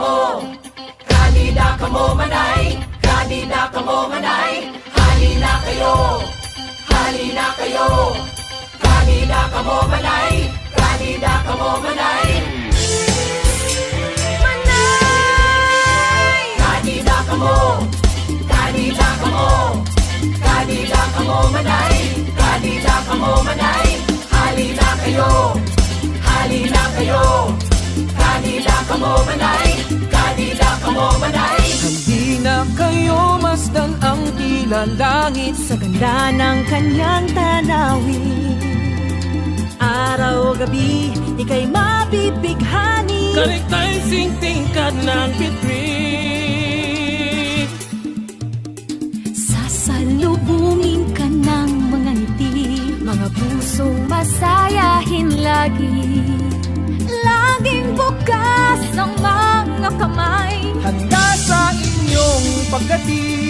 mo, kanida ka mo, kanida ka mo manay, kanida ka mo manay, halina kayo, halina kayo, kanida ka mo manay, kanida ka mo manay. Manay! Kanida ka mo, kanida ka mo, kanida ka mo manay, kanida ka mo manay, halina kayo, halina kayo, kanida ka mo manay, kanida ka mo manay. Hindi na kayo masdan ang tila langit. Sa ganda ng kanyang tanawin. Araw-gabi, ika'y mabibighani. Kaliktay sing tingkad ng pitri Sasalubungin ka ng mga ngiti. Mga pusong masayahin lagi pagdating